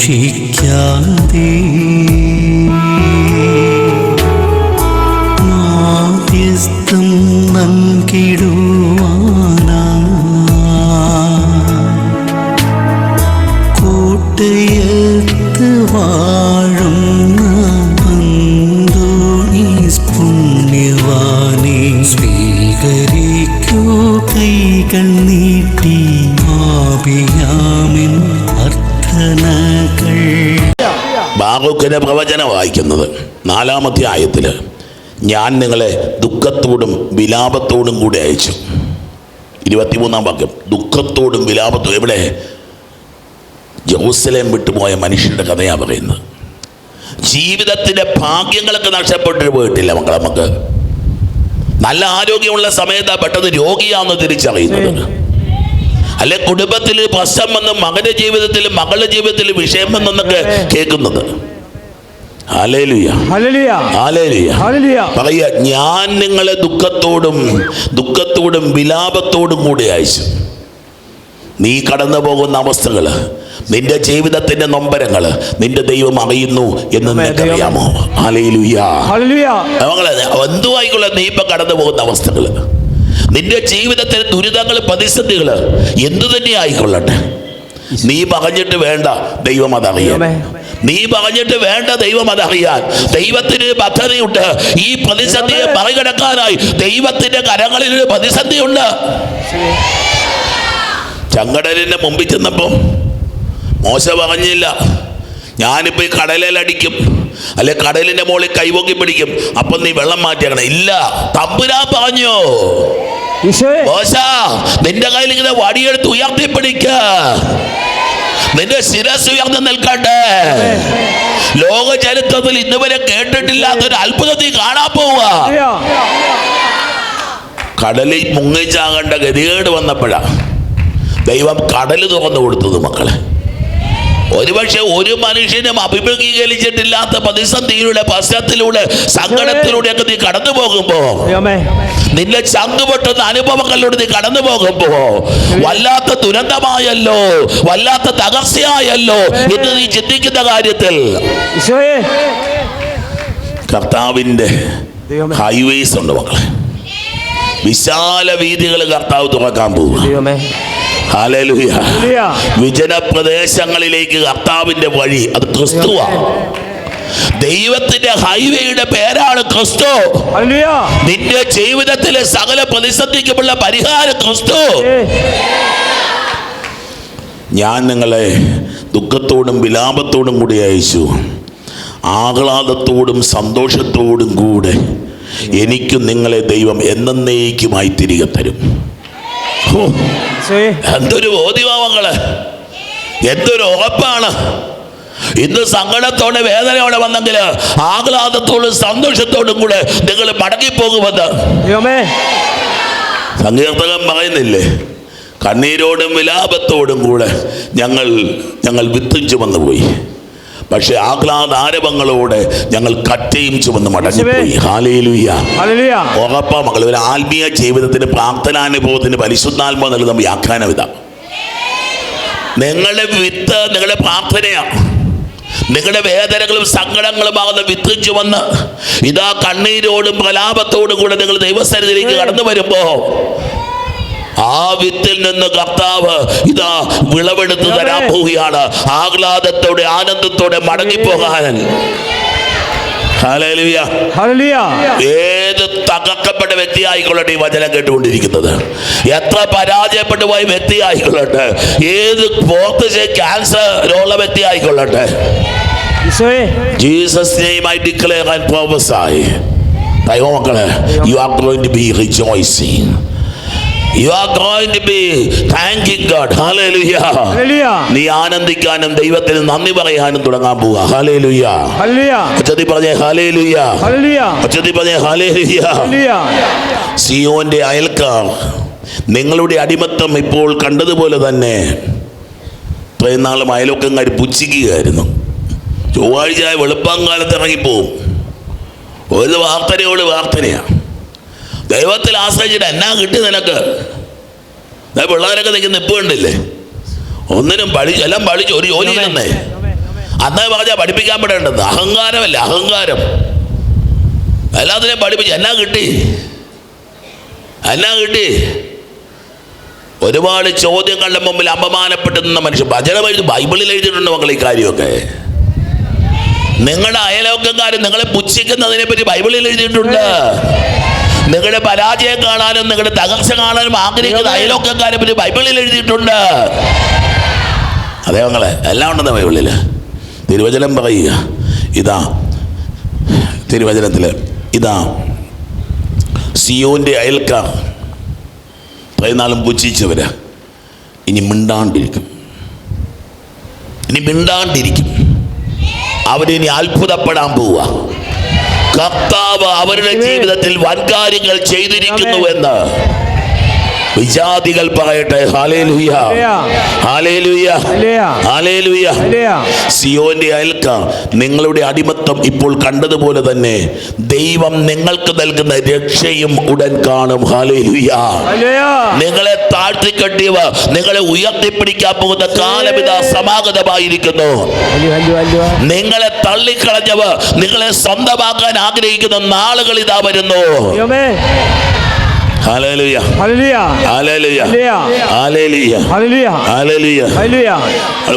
ഉപേക്ഷിച്ചാലുപേക്ഷിക്കാതെ ബാറൂഖിന്റെ പ്രവചനം വായിക്കുന്നത്. നാലാമത്തെ ആയത്തിൽ ഞാൻ നിങ്ങളെ ദുഃഖത്തോടും വിലാപത്തോടും കൂടി അയച്ചു. ഇരുപത്തിമൂന്നാം വാക്യം ദുഃഖത്തോടും വിലാപത്തോടും എവിടെ? ജെറൂസലേം വിട്ടുപോയ മനുഷ്യരുടെ കഥയാണ് പറയുന്നത്. ജീവിതത്തിന്റെ ഭാഗ്യങ്ങളൊക്കെ നഷ്ടപ്പെട്ടു പോയിട്ടില്ല മക്കളെ നമുക്ക് നല്ല ആരോഗ്യമുള്ള സമയത്താ പെട്ടെന്ന് രോഗിയാണെന്ന് തിരിച്ചറിയുന്നത്. അല്ലെ കുടുംബത്തിൽ പ്രശ്നം വന്ന് മകന്റെ ജീവിതത്തിൽ മകളുടെ ജീവിതത്തിൽ വിഷയം വന്നൊക്കെ കേൾക്കുന്നത് ഹാലേലുയ ഹല്ലേലൂയ ഹാലേലുയ ഹല്ലേലൂയ പറയുക ഞാൻ നിങ്ങളെ ദുഃഖത്തോടും ദുഃഖത്തോടും വിലാപത്തോടും കൂടി അയച്ചു. നീ കടന്നു പോകുന്ന അവസ്ഥകൾ നിന്റെ ജീവിതത്തിന്റെ നൊമ്പരങ്ങൾ നിന്റെ ദൈവം അറിയുന്നു എന്ന് നിനക്കറിയാമോ? മകളെ എന്തുവായിക്കൊള്ള നീ ഇപ്പൊ കടന്നു പോകുന്ന അവസ്ഥകൾ? നിന്റെ ജീവിതത്തിലെ ദുരിതങ്ങൾ പ്രതിസന്ധികൾ എന്തു തന്നെ ആയിക്കൊള്ളട്ടെ? നീ പറഞ്ഞിട്ട് വേണ്ട ദൈവം അതറിയാൻ നീ പറഞ്ഞിട്ട് വേണ്ട ദൈവം അതറിയാൻ. ദൈവത്തിന് പദ്ധതിയുണ്ട്. ഈ പ്രതിസന്ധിയെ മറികടക്കാനായി ദൈവത്തിന്റെ കരങ്ങളിൽ ഒരു പ്രതിസന്ധിയുണ്ട്. ചങ്കടലിന്റെ മുമ്പിൽ ചെന്നപ്പം മോശ പറഞ്ഞില്ല. ഞാനിപ്പോ ഈ കടലിലടിക്കും. അല്ലെ കടലിന്റെ മുകളിൽ കൈപൊക്കി പിടിക്കും. അപ്പം നീ വെള്ളം മാറ്റിയാക്കണം. ഇല്ല. തമ്പുരാൻ പറഞ്ഞോ. മോശ നിന്റെ കയ്യിൽ ഇങ്ങനെ വടിയെടുത്ത് ഉയർത്തി പിടിക്ക നിന്റെ ശിരസ് ഉയർന്നു നിൽക്കട്ടെ. ലോക ചരിത്രത്തിൽ ഇന്നുവരെ കേട്ടിട്ടില്ലാത്ത ഒരു അത്ഭുതത്തിൽ കാണാൻ പോവുക. കടലിൽ മുങ്ങിച്ചാകേണ്ട ഗതികേട് വന്നപ്പോഴാ ദൈവം കടൽ തുറന്നു കൊടുത്തത് മക്കളെ. ഒരുപക്ഷെ ഒരു മനുഷ്യനും അഭിമുഖീകരിച്ചിട്ടില്ലാത്ത പ്രതിസന്ധിയിലൂടെ പശ്ചാത്തലൂടെ സങ്കടത്തിലൂടെ ഒക്കെ നീ കടന്നു പോകുമ്പോ നിന്റെ നിന്നെ ചങ്കുപൊട്ടുന്ന അനുഭവങ്ങളിലൂടെ നീ കടന്നു പോകുമ്പോ വല്ലാത്ത ദുരന്തമായല്ലോ വല്ലാത്ത തകർച്ചയായല്ലോ എന്ന് നീ ചിന്തിക്കുന്ന കാര്യത്തിൽ കർത്താവിന്റെ ഹൈവേസ് ഉണ്ട് മക്കളെ. വിശാല വീതികൾ കർത്താവ് തുറക്കാൻ പോവുക. ദൈവമേ ഹല്ലേലൂയ ഹല്ലേലൂയ വിജന പ്രദേശങ്ങളിലേക്ക് കർത്താവിന്റെ വഴി. അത് ക്രിസ്തുവാണ് ദൈവത്തിന്റെ ഹൈവേയുടെ പേരാണ് ക്രിസ്തു. നിന്റെ ജീവിതത്തിലെ സകല പ്രതിസന്ധിക്കുമുള്ള പരിഹാരം ക്രിസ്തു. ഞാൻ നിങ്ങളെ ദുഃഖത്തോടും വിലാപത്തോടും കൂടി അയച്ചു. ആഹ്ലാദത്തോടും സന്തോഷത്തോടും കൂടെ എനിക്കും നിങ്ങളെ ദൈവം എന്നേക്കുമായി തിരികെ തരും. ഈശോയെ എന്തൊരു ബോധ്യമാ എന്തൊരു ഉറപ്പാണ്. ഇന്ന് സങ്കടത്തോടെ വേദനയോടെ വന്നെങ്കിൽ ആഹ്ലാദത്തോടും സന്തോഷത്തോടും കൂടെ നിങ്ങൾ മടങ്ങിപ്പോകുമെന്ന്. സങ്കീർത്തകം പറയുന്നില്ലേ കണ്ണീരോടും വിലാപത്തോടും കൂടെ ഞങ്ങൾ ഞങ്ങൾ വിത്തും ചുമന്നു പോയി പക്ഷെ ആഹ്ലാദാരവങ്ങളോടെ ഞങ്ങൾ കറ്റയും ചുമന്ന് മടങ്ങിപ്പോയി ഉറപ്പാ ഒരു ആത്മീയ ജീവിതത്തിന് പ്രാർത്ഥനാനുഭവത്തിന് പരിശുദ്ധാത്മ നൽകുന്ന വ്യാഖ്യാനം ഇതാ. നിങ്ങളുടെ വിത്ത് നിങ്ങളുടെ പ്രാർത്ഥനയാണ് നിങ്ങളുടെ വേദനകളും സങ്കടങ്ങളുമാകുന്ന വിത്ത് ചുമന്ന് ഇതാ കണ്ണീരോടും പ്രലാപത്തോടും കൂടെ നിങ്ങൾ ദൈവസ്ഥാനത്തിലേക്ക് കടന്നു വരുമ്പോ ആ വിത്തിൽ നിന്ന് കർത്താവ് ഇതാ വിളവെടുത്ത് തരാൻ പോവുകയാണ് ആഹ്ലാദത്തോടെ ആനന്ദത്തോടെ മടങ്ങിപ്പോകാൻ. ഏത് തകർക്കപ്പെട്ട വ്യക്തിയായിക്കൊള്ളട്ടെ ഈ വചനം കേട്ടുകൊണ്ടിരിക്കുന്നത്. എത്ര പരാജയപ്പെട്ടു പോയ വ്യക്തിയായിക്കൊള്ളട്ടെ. ഏത് ഫോർത്ത് ക്യാൻസർ രോഗ വ്യക്തിയായിക്കൊള്ളട്ടെ. Jesus name I declare and prophesy. ദൈവമക്കളെ you are going to be rejoicing you are going to be thanking God hallelujah hallelujah. നീ ആനന്ദിക്കാനും ദൈവത്തിന് നന്ദി പറയാനും തുടങ്ങാൻ പോവുക ഹല്ലേലൂയ ഹല്ലേലൂയ. ഉച്ചത്തിൽ പറഞ്ഞേ ഹല്ലേലൂയ ഹല്ലേലൂയ. ഉച്ചത്തിൽ പറഞ്ഞേ ഹല്ലേലൂയ ഹല്ലേലൂയ. സിയോന്റെ അയൽക്കാർ നിങ്ങളുടെ അടിമത്തം ഇപ്പോൾ കണ്ടതുപോലെ തന്നെ ഇത്രയും നാളും അയൽവക്കങ്ങാർ പുച്ഛിക്കുകയായിരുന്നു. ചൊവ്വാഴ്ച വെളുപ്പാങ്കാലത്ത് ഇറങ്ങിപ്പോവും. ഒരു വാർത്തനയോട് വാർത്തനയാണ് ദൈവത്തിൽ ആശ്രയിച്ചിട്ട് എന്നാ കിട്ടി നിനക്ക്? പിള്ളേരൊക്കെ നിൽക്കുന്ന ഇപ്പം ഉണ്ടല്ലേ ഒന്നിനും പഠി എല്ലാം പഠിച്ചു ഒരു ജോലി ഇല്ലെന്നേ അന്നേ പറഞ്ഞാൽ പഠിപ്പിക്കാൻ പെടേണ്ടത്. അഹങ്കാരമല്ല? അഹങ്കാരം. എല്ലാത്തിനെയും പഠിപ്പിച്ചു എന്നാ കിട്ടി? എന്നാ കിട്ടി? ഒരുപാട് ചോദ്യങ്ങളുടെ മുമ്പിൽ അപമാനപ്പെട്ടു നിന്ന മനുഷ്യൻ. ഭജനം എഴുതി ബൈബിളിൽ എഴുതിയിട്ടുണ്ട് മക്കൾ ഈ കാര്യമൊക്കെ. നിങ്ങളുടെ അയലോക്കക്കാർ നിങ്ങളെ പുച്ഛിക്കുന്നതിനെ പറ്റി ബൈബിളിൽ എഴുതിയിട്ടുണ്ട്. നിങ്ങളുടെ പരാജയം കാണാനും നിങ്ങളുടെ തകർച്ച കാണാനും ആഗ്രഹിക്കുന്ന അയലോക്കാരെ പറ്റി ബൈബിളിൽ എഴുതിയിട്ടുണ്ട്. അതേ മങ്ങളെ എല്ലാം ഉണ്ടെന്ന ബൈബിളിൽ തിരുവചനം പറയുക. ഇതാ തിരുവചനത്തിൽ ഇതാ സിയോന്റെ അയൽക്കാർ പതിനാളും പുച്ഛിച്ചവർ ഇനി മിണ്ടാണ്ടിരിക്കും. ഇനി മിണ്ടാണ്ടിരിക്കും. അവരിനി അത്ഭുതപ്പെടാൻ പോവുക. കർത്താവ് അവരുടെ ജീവിതത്തിൽ വൻകാര്യങ്ങൾ ചെയ്തിരിക്കുന്നുവെന്ന് വിജാതികൾ പറയട്ടെ. സിയോന്റെ അയൽക്ക നിങ്ങളുടെ അടിമത്തം ഇപ്പോൾ കണ്ടതുപോലെ തന്നെ ദൈവം നിങ്ങൾക്ക് നൽകുന്ന രക്ഷയും ഉടൻ കാണും. നിങ്ങളെ താഴ്ത്തിക്കെട്ടിയവ നിങ്ങളെ ഉയർത്തിപ്പിടിക്കാൻ പോകുന്ന കാലമിത സമാഗതമായിരിക്കുന്നു. നിങ്ങളെ തള്ളിക്കളഞ്ഞവ നിങ്ങളെ സ്വന്തമാക്കാൻ ആഗ്രഹിക്കുന്ന നാളുകൾ ഇതാ വരുന്നു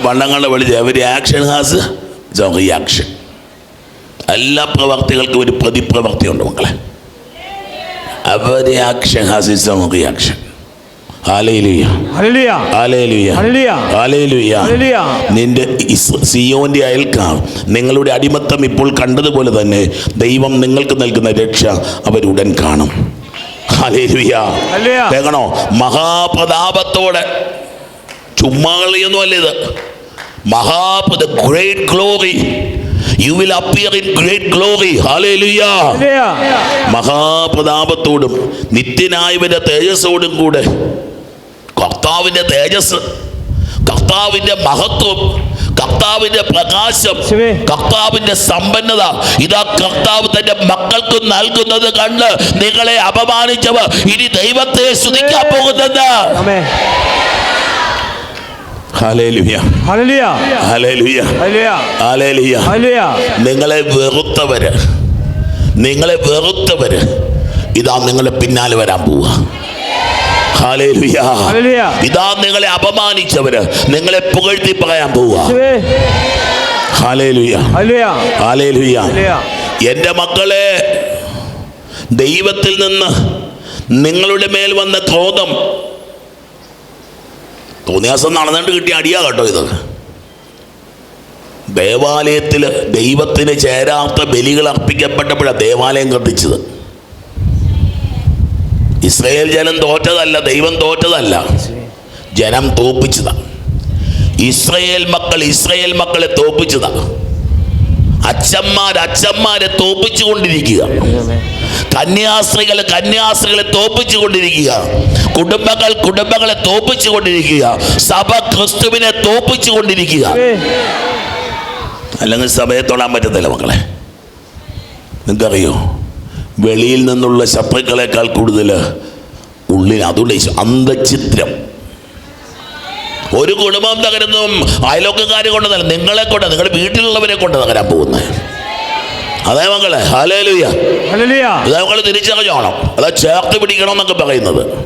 പണ്ടങ്ങളുടെ വിളിച്ച എവരി ആക്ഷൻ ഹാസ് റിയാക്ഷൻ എല്ലാ പ്രവർത്തികൾക്കും ഒരു പ്രതിപ്രവർത്തി ഉണ്ട് മക്കളെ ഹാസ് ഇസ് റിയാക്ഷൻ. നിന്റെ സിയോന്റെ അയൽക്കാർ നിങ്ങളുടെ അടിമത്തം ഇപ്പോൾ കണ്ടതുപോലെ തന്നെ ദൈവം നിങ്ങൾക്ക് നൽകുന്ന രക്ഷ അവരുടൻ കാണും. കേൾക്കണോ? മഹാപ്രതാപത്തോടെ. ചുമ്മാളിയൊന്നും അല്ല ഇത്. മഹാപ്രത great glory you will appear in great glory. മഹാപ്രതാപത്തോടും നിത്യനായവന്റെ തേജസ്സോടും കൂടെ കർത്താവിന്റെ തേജസ് കർത്താവിന്റെ മഹത്വം കർത്താവിന്റെ പ്രകാശം കർത്താവിന്റെ സമ്പന്നത. ഇതാ കർത്താവ് തന്റെ മക്കൾക്ക് നൽകുന്നത് കണ്ട് നിങ്ങളെ അപമാനിച്ചവർ ഇനി ദൈവത്തെ സ്തുതിക്കാൻ പോകുന്നത്. നിങ്ങളെ വെറുത്തവര്. നിങ്ങളെ വെറുത്തവര്. ഇതാ നിങ്ങളെ പിന്നാലെ വരാൻ പോവുക. ഇതാ നിങ്ങളെ അപമാനിച്ചവര്. നിങ്ങളെ പുകഴ്ത്തി പറയാൻ പോവുക. എന്റെ മക്കളെ ദൈവത്തിൽ നിന്ന് നിങ്ങളുടെ മേൽ വന്ന ക്രോധം തോന്നിയാസം നടന്നിട്ട് കിട്ടിയ അടിയാ കേട്ടോ ഇത്. ദേവാലയത്തിൽ ദൈവത്തിന് ചേരാത്ത ബലികൾ അർപ്പിക്കപ്പെട്ടപ്പോഴാണ് ദേവാലയം കത്തിച്ചത്. ഇസ്രയേൽ ജനം തോറ്റതല്ല ദൈവം തോറ്റതല്ല. ജനം തോപ്പിച്ചതാ. ഇസ്രയേൽ മക്കൾ ഇസ്രയേൽ മക്കളെ തോപ്പിച്ചതാ. അച്ഛന്മാർ അച്ഛന്മാരെ തോപ്പിച്ചു കൊണ്ടിരിക്കുക കന്യാസ്ത്രീകൾ കന്യാസ്ത്രീകളെ തോപ്പിച്ചു കൊണ്ടിരിക്കുക കുടുംബങ്ങൾ കുടുംബങ്ങളെ തോപ്പിച്ചു കൊണ്ടിരിക്കുക സഭ ക്രിസ്തുവിനെ തോപ്പിച്ചു കൊണ്ടിരിക്കുക. അല്ലെങ്കിൽ സഭയെ തൊടാൻ പറ്റത്തില്ല മക്കളെ. നിങ്ങൾക്കറിയോ? വെളിയിൽ നിന്നുള്ള ശത്രുക്കളെക്കാൾ കൂടുതൽ ഉള്ളിൽ അതുകൊണ്ട് ഈശോ അന്തചിത്രം ഒരു കുടുംബം തകരുന്നതും അയലോക്കക്കാരെ കൊണ്ട് തകരും നിങ്ങളെ കൊണ്ട് നിങ്ങളുടെ വീട്ടിലുള്ളവരെ കൊണ്ട് തകരാൻ പോകുന്നത്. അതേ മക്കളെ ഹല്ലേലൂയ. ഇത് നമ്മൾ തിരിച്ചറിഞ്ഞോണം. അതാ ചേർത്ത് പിടിക്കണം എന്നൊക്കെ പറയുന്നത്.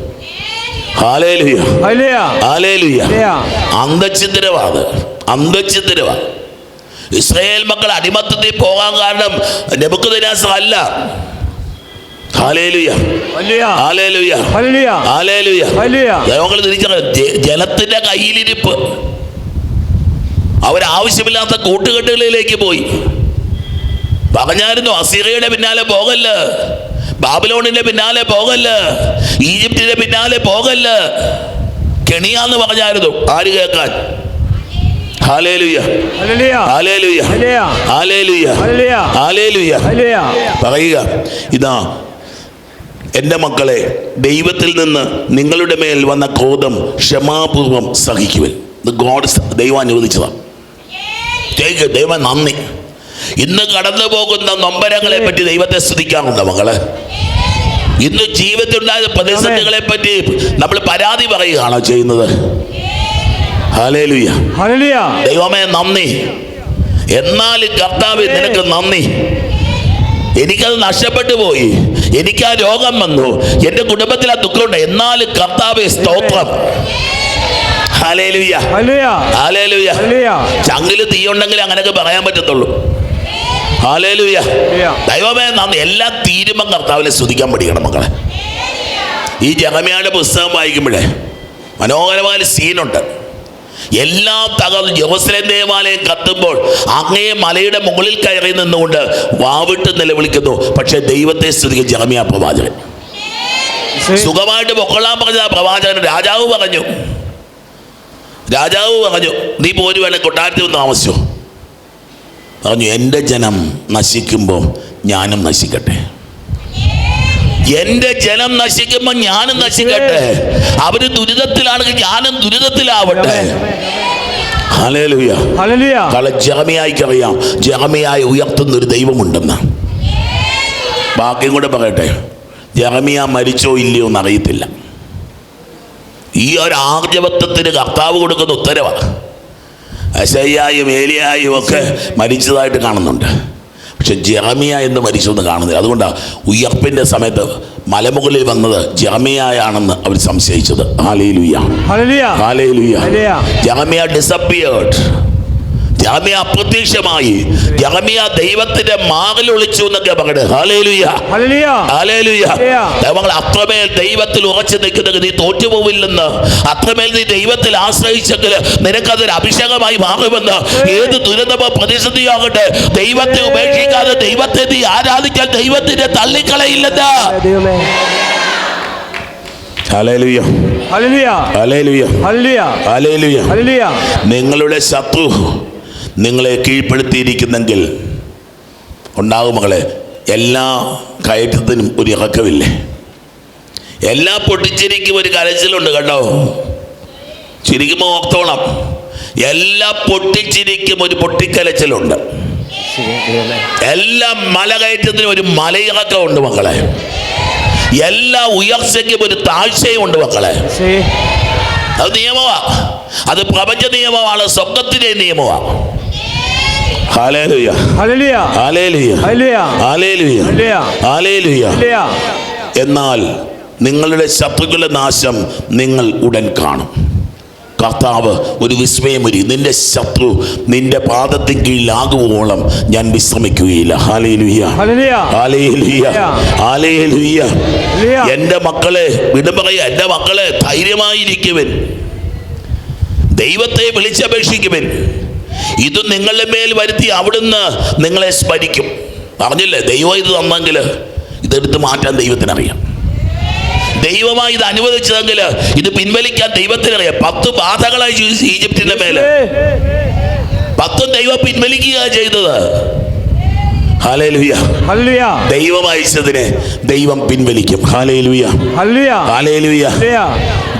ഹല്ലേലൂയ. അന്തചിന്തരവാത് ഇസ്രായേൽ മക്കൾ അടിമത്തത്തിൽ പോകാൻ കാരണം നെബുക്കുദിനാസ അല്ല hallelujah hallelujah. Hallelujah hallelujah. Hallelujah hallelujah. ദൈവങ്ങൾ തിരിച്ചറിയാം ജ- ജനത്തിന്റെ കയ്യിലിരിപ്പ്. അവരാവശ്യമില്ലാത്ത കൂട്ടുകെട്ടുകളിലേക്ക് പോയി. പറഞ്ഞായിരുന്നു അസീറിയയുടെ പിന്നാലെ പോകല്ല്. ബാബിലോണിന്റെ പിന്നാലെ പോകല്ല്. ഈജിപ്തിന്റെ പിന്നാലെ പോകല്ല്. കെണിയാന്ന് പറഞ്ഞായിരുന്നു. ആര് കേൾക്കാൻ? പറയുക. ഹല്ലേലൂയ. എന്റെ മക്കളെ ദൈവത്തിൽ നിന്ന് നിങ്ങളുടെ മേൽ വന്ന ക്രോധം ക്ഷമാപൂർവം സഹിക്കുവൻ. ഇത് ഗോഡ് ദൈവം അനുവദിച്ചതാണ്. ദൈവം നന്ദി. ഇന്ന് കടന്നു പോകുന്ന നൊമ്പരങ്ങളെ പറ്റി ദൈവത്തെ സ്തുതിക്കാറുണ്ട് മകൾ ഇന്ന് ജീവിതത്തിലുണ്ടായ പ്രതിസന്ധികളെ പറ്റി നമ്മൾ പരാതി പറയുകയാണോ ചെയ്യുന്നത്? ദൈവമേ നന്ദി. എന്നാൽ കർത്താവ് നിനക്ക് നന്ദി. എനിക്കത് നഷ്ടപ്പെട്ടു പോയി. എനിക്ക് ആ രോഗം വന്നു. എന്റെ കുടുംബത്തിൽ ആ ദുഃഖമുണ്ട്. എന്നാലും കർത്താവ് സ്തോത്രം. ഹാലേലുയ തീ ഉണ്ടെങ്കിൽ ചങ്ങിൽ അങ്ങനെയൊക്കെ പറയാൻ പറ്റത്തുള്ളൂ. ഹാലേലുയ ദൈവമേ നന്ദി എല്ലാ തീരുമ്പം കർത്താവിനെ സ്തുതിക്കാൻ പഠിക്കണം മക്കളെ. ഈ ജഗമയുടെ പുസ്തകം വായിക്കുമ്പോഴേ മനോഹരമായ സീനുണ്ട് എല്ലാം തകർന്ന് ജെറുസലേം ദേവാലയം കത്തുമ്പോൾ അങ്ങേ മലയുടെ മുകളിൽ കയറി നിന്നുകൊണ്ട് വാവിട്ട് നിലവിളിക്കുന്നു. പക്ഷെ ദൈവത്തെ സ്തുതിക്കും. ജഗമിയ പ്രവാചകൻ. സുഖമായിട്ട് പൊക്കൊള്ളാൻ പറഞ്ഞ പ്രവാചകൻ. രാജാവ് പറഞ്ഞു. രാജാവ് പറഞ്ഞു നീ പോരുവാണെങ്കിൽ കൊട്ടാരത്തിൽ ഒന്ന് താമസിച്ചോ. പറഞ്ഞു എന്റെ ജനം നശിക്കുമ്പോൾ ഞാനും നശിക്കട്ടെ. എന്റെ ജനം നശിക്കുമ്പോൾ ഞാനും നശിക്കട്ടെ. അവർ ദുരിതത്തിലാണെങ്കിൽ ഞാനും ദുരിതത്തിലാവട്ടെ. ജഗമിയായിക്കറിയാം ജഗമിയായി ഉയർത്തുന്ന ഒരു ദൈവമുണ്ടെന്ന്. ബാക്കിയും കൂടെ പറയട്ടെ. ജാമിയ മരിച്ചോ ഇല്ലയോ എന്ന് അറിയത്തില്ല ഈ ഒരു ആർജവത്വത്തിന് കർത്താവ് കൊടുക്കുന്ന ഉത്തരവാണ് അശയ്യായും ഏലിയായും ഒക്കെ മരിച്ചതായിട്ട് കാണുന്നുണ്ട്. പക്ഷെ ജെറമിയ എന്ന് മരിച്ചു എന്ന് കാണുന്നില്ല. അതുകൊണ്ടാണ് ഉയർപ്പിന്റെ സമയത്ത് മലമുകളിൽ വന്നത് ജെറമിയായാണെന്ന് അവർ സംശയിച്ചത്. Hallelujah hallelujah. Hallelujah hallelujah. Jeremiah disappeared Jeremiah അപ്രത്യക്ഷമായി. ജാമ്യ ദൈവത്തിന്റെ മാറിൽ ഒളിച്ചു എന്നൊക്കെ പറയുന്നത് അത്രമേൽ ദൈവത്തിൽ ഉറച്ചു നിൽക്കുന്നെങ്കിൽ നീ തോറ്റുപോവില്ലെന്ന് അത്രമേൽ നീ ദൈവത്തിൽ ആശ്രയിച്ചെങ്കിൽ നിനക്കതൊരു അഭിഷേകമായി മാറുമെന്ന് ഏത് ദുരന്തമോ പ്രതിസന്ധിയാകട്ടെ ദൈവത്തെ ഉപേക്ഷിക്കാതെ ദൈവത്തെ നീ ആരാധിക്കാൻ ദൈവത്തിന്റെ തള്ളിക്കളയില്ലെന്ന്. നിങ്ങളുടെ ശത്രു നിങ്ങളെ കീഴ്പ്പെടുത്തിയിരിക്കുന്നെങ്കിൽ ഉണ്ടാകും മകളെ എല്ലാ കയറ്റത്തിനും ഒരു ഇറക്കമില്ലേ? എല്ലാ പൊട്ടിച്ചിരിക്കും ഒരു കരച്ചിലുണ്ട് കേട്ടോ ചിരിക്കുമ്പോൾ ഓർത്തോണം. എല്ലാ പൊട്ടിച്ചിരിക്കും ഒരു പൊട്ടിക്കലച്ചിലുണ്ട് എല്ലാ മല മലകയറ്റത്തിനും ഒരു മലയിറക്കമുണ്ട് മക്കളെ. എല്ലാ ഉയർച്ചയ്ക്കും ഒരു താഴ്ചയും ഉണ്ട് മക്കളെ അത് നിയമമാ അത് പ്രപഞ്ച നിയമമാണ് സ്വർഗത്തിലെ നിയമമാണ് hallelujah hallelujah hallelujah hallelujah hallelujah hallelujah hallelujah hallelujah എന്നാൽ നിങ്ങളുടെ ശത്രുക്കളുടെ നാശം നിങ്ങൾ ഉടൻ കാണും കർത്താവ് ഒരു വിസ്മയമൊരു നിന്റെ ശത്രു നിന്റെ പാദത്തിൻ കീഴിലാകുവോളം ഞാൻ വിശ്രമിക്കുകയില്ല എന്റെ എന്റെ മക്കളെ വിടുപറയ എന്റെ മക്കളെ ധൈര്യമായിരിക്കുവൻ ദൈവത്തെ വിളിച്ചപേക്ഷിക്കുവൻ ഇത് നിങ്ങളുടെ മേൽ വരുത്തി അവിടുന്ന് നിങ്ങളെ സ്മരിക്കും. പറഞ്ഞില്ലേ? ദൈവം ഇത് തന്നെങ്കിൽ ഇതെടുത്ത് മാറ്റാൻ ദൈവത്തിനറിയാം. ദൈവമായി ഇത് അനുവദിച്ചതെങ്കിൽ ഇത് പിൻവലിക്കാൻ ദൈവത്തിനറിയാം. പത്ത് ബാധകളായി ഈജിപ്തിന്റെ മേലെ. പത്തും ദൈവം പിൻവലിക്കുക ചെയ്തത്. ദൈവം അയച്ചതിനെ ദൈവം പിൻവലിക്കും.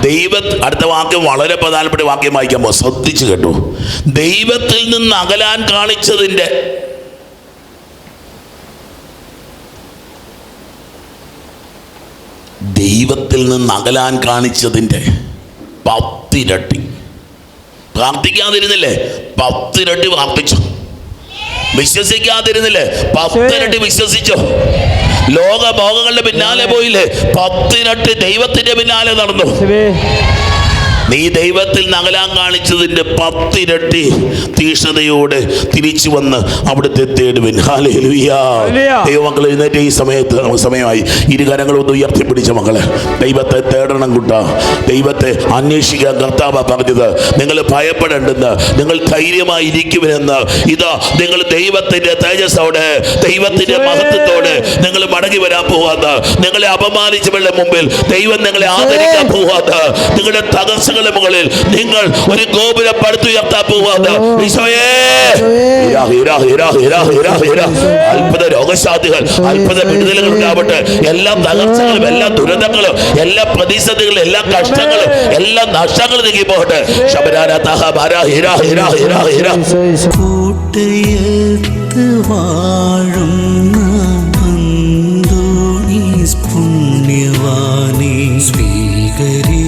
ദൈവ അടുത്ത വാക്യം വളരെ പ്രധാനപ്പെട്ട വാക്യം വായിക്കുമ്പോൾ ശ്രദ്ധിച്ചു കേട്ടു. ദൈവത്തിൽ നിന്ന് അകലാൻ കാണിച്ചതിന്റെ ദൈവത്തിൽ നിന്ന് അകലാൻ കാണിച്ചതിന്റെ പത്തിരട്ടി. പ്രാർത്ഥിക്കാതിരുന്നില്ലേ? പത്തിരട്ടി പ്രാർത്ഥിച്ചു. വിശ്വസിക്കാതിരുന്നില്ലേ? പത്തിരട്ടി വിശ്വസിച്ചു. ലോകഭോഗങ്ങളുടെ പിന്നാലെ പോയില്ലേ? പത്തിരട്ടി ദൈവത്തിന്റെ പിന്നാലെ നടന്നു. നീ ദൈവത്തിൽ നകലാൻ കാണിച്ചതിന്റെ പത്തിരട്ടി തീഷ്ണതയോടെ തിരിച്ചു വന്ന് അവിടുത്തെ തേടുവിൻ. ദൈവമക്കൾ എഴുന്നേറ്റ് ഈ സമയത്ത് സമയമായി. ഇരുകരങ്ങളൊന്ന് ഉയർത്തിപ്പിടിച്ച മക്കളെ. ദൈവത്തെ തേടണം കൂട്ടാ. ദൈവത്തെ അന്വേഷിക്കാൻ കർത്താവ പറഞ്ഞത്. നിങ്ങൾ ഭയപ്പെടേണ്ടെന്ന് നിങ്ങൾ ധൈര്യമായി ഇരിക്കുമെന്ന് ഇതാ നിങ്ങൾ ദൈവത്തിന്റെ തേജസ്സോടെ ദൈവത്തിന്റെ മഹത്വത്തോടെ നിങ്ങൾ മടങ്ങി വരാൻ പോവാത്ത നിങ്ങളെ അപമാനിച്ചവരുടെ മുമ്പിൽ ദൈവം നിങ്ങളെ ആദരിക്കാൻ പോവാത്ത നിങ്ങളുടെ തകർച്ചകളുടെ മുകളിൽ നിങ്ങൾ ഒരു ഗോപുരം പടുത്തുയർത്താൻ ഇരാ. അത്ഭുത രോഗശാന്തികൾ അത്ഭുത വിടുതലുകൾ ഉണ്ടാവട്ടെ. എല്ലാ തകർച്ചകളും എല്ലാ ദുരന്തങ്ങളും എല്ലാ പ്രതിസന്ധികളും എല്ലാ കഷ്ടങ്ങളും എല്ലാ നഷ്ടങ്ങളും നീങ്ങി പോകട്ടെ. ശബരാന തഹ ബര ഹിര ഹിര ഹിര ഹിര ഈശോ ഈശോ കൂട്ടയത്ത് വാഴുന്ന പുണ്യവാനെ സ്വീകരിക്കൂ